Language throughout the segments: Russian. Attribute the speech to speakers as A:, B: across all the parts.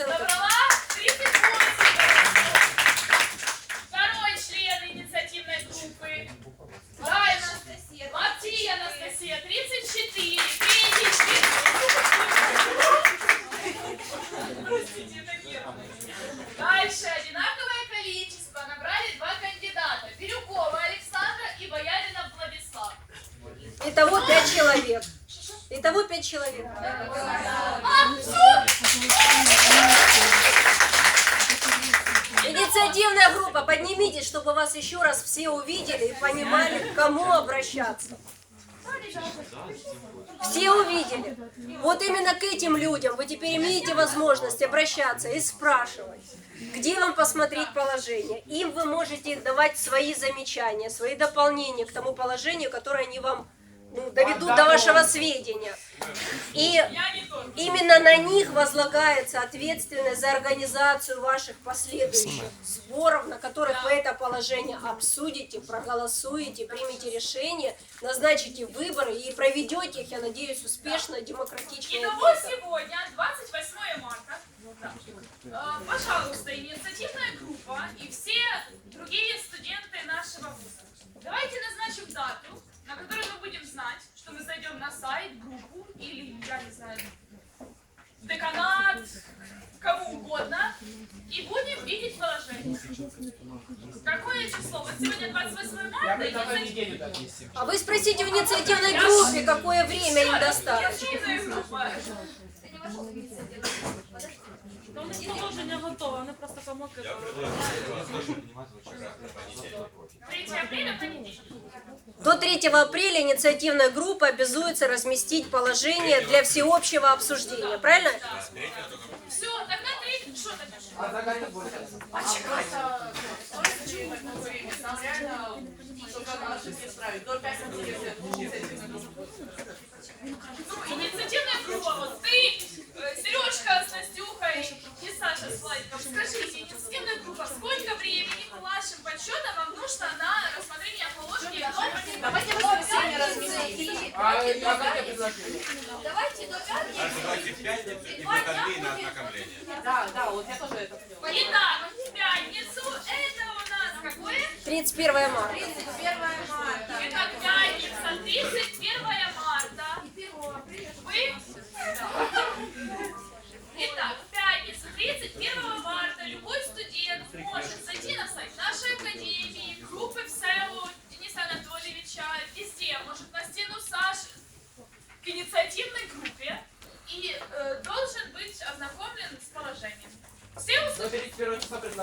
A: Набрала 38 Второй член инициативной группы. Дайна. Матвей Анастасия, 34. Третий член. Простите, это нервно. Дальше одинаковое количество набрали два кандидата. Бирюкова Александра и Бояринов Владислав.
B: Итого пять человек. Итого пять человек. Инициативная группа, поднимитесь, чтобы вас еще раз все увидели и понимали, к кому обращаться. Все увидели. Вот именно к этим людям вы теперь имеете возможность обращаться и спрашивать, где вам посмотреть положение. Им вы можете давать свои замечания, свои дополнения к тому положению, которое они вам ну, доведут до вашего сведения. И. Именно на них возлагается ответственность за организацию ваших последующих сборов, на которых вы это положение обсудите, проголосуете, примете решение, назначите выборы и проведете их, я надеюсь, успешно, демократично. и
A: Итого сегодня, 28 марта, э, пожалуйста, инициативная группа и все другие студенты нашего вуза. Давайте назначим дату, на которой мы будем знать, что мы зайдем на сайт, группу или, я не знаю, в деканат, кому угодно, и будем видеть положение. Какое число? Вот сегодня 28 марта,
C: Я
A: инициатив-
C: неделю так есть.
B: А вы спросите в инициативной группе, какое время им
D: у них положення готове, вони просто помилки.
A: 3.
B: До 3 апреля инициативная группа обязуется разместить положение для всеобщего обсуждения, правильно?
A: Все, тогда третий. Что ты пишешь?
C: А загорит будет.
A: А чекай. Ну, инициативная группа, вот ты, э, Сережка с Настюхой и Саша с Владиком, скажите, инициативная группа, сколько времени по вашим подсчетам вам нужно на рассмотрение положения
E: Давайте в воскресенье разместим.
C: А я как я предложил?
E: Давайте до пятницы.
F: Давайте в пятницу и в выходные на ознакомление.
E: Да, да, вот я тоже это поняла.
A: Итак, в пятницу это у нас какое?
B: 31 марта.
E: 31 марта.
A: Итак, пятница, 31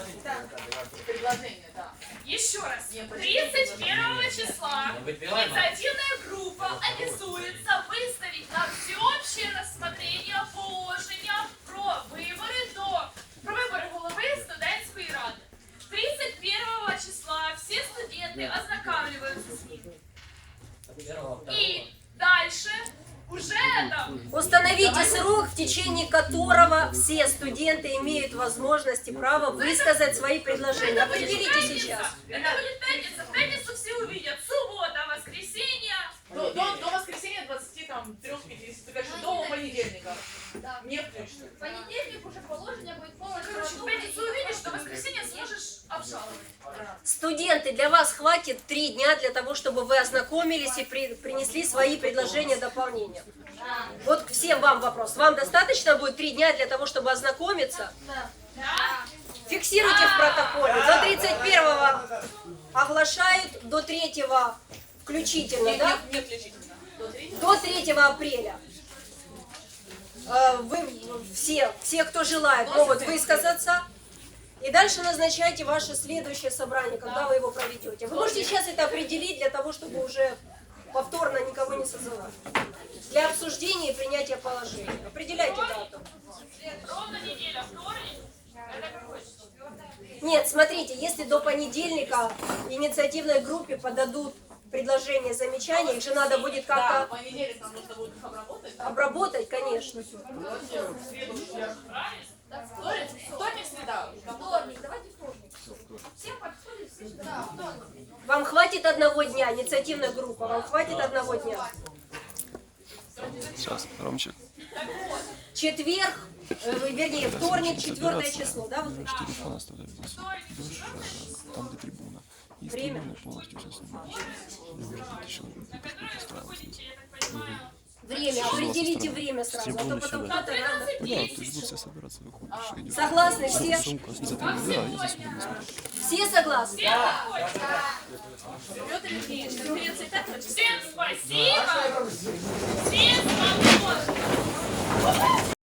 A: 31
C: числа предложение.
E: Да.
A: Еще раз, 31 числа инициативная группа обязуется выставить на всеобщее рассмотрение положення про вибори до про вибори голови студентської ради. 31 числа все студенты ознакомливаются с ним. И дальше уже там
B: Установите срок, в течение которого все студенты имеют возможность и право высказать свои предложения. Определите сейчас.
A: Это будет пятница. В пятницу все увидят. Суббота, воскресенье.
E: До, до, до воскресенья 23-50, то конечно, до понедельника.
G: Да.
E: Не включно.
G: В понедельник уже положение будет полностью
A: Короче, в
G: готово.
A: пятницу увидишь, до воскресенья сможешь обжаловать.
B: Студенты, для вас хватит три дня для того, чтобы вы ознакомились и при- принесли свои предложения, дополнения. Вот всем вам вопрос. Вам достаточно будет три дня для того, чтобы ознакомиться? Фиксируйте в протоколе. До 31 оглашают, до 3 включительно, да?
E: не, не включительно. До 3
B: До 3 апреля. Э, Вы все, все, кто желает, могут высказаться. И дальше назначайте ваше следующее собрание, когда вы его проведете. Вы можете сейчас это определить для того, чтобы уже повторно никого не созывать. Для обсуждения и принятия положения. Определяйте дату.
A: Ровно неделя. Вторник.
B: Нет, смотрите, если до понедельника инициативной группе подадут предложения, замечания, их же надо будет как-то
E: обработать.
B: обработать, конечно.
E: Так, вторник, вторник, среда.
G: Вторник, давайте вторник. Всем подходит, слышно? Да, вторник.
B: Вам хватит одного дня, инициативная группа, вам хватит одного дня.
H: Сейчас,
A: Ромчик.
B: Четверг, э, вернее, вторник, четвертое число, да? Вот?
H: Что телефон оставляю? Там до трибуна. Есть
B: Время.
H: полностью
A: сейчас.
B: Время, определите время сразу, а то потом кто-то
H: рано.
B: Согласны все? Все согласны?
E: Да.
A: Всем спасибо! Всем свободно!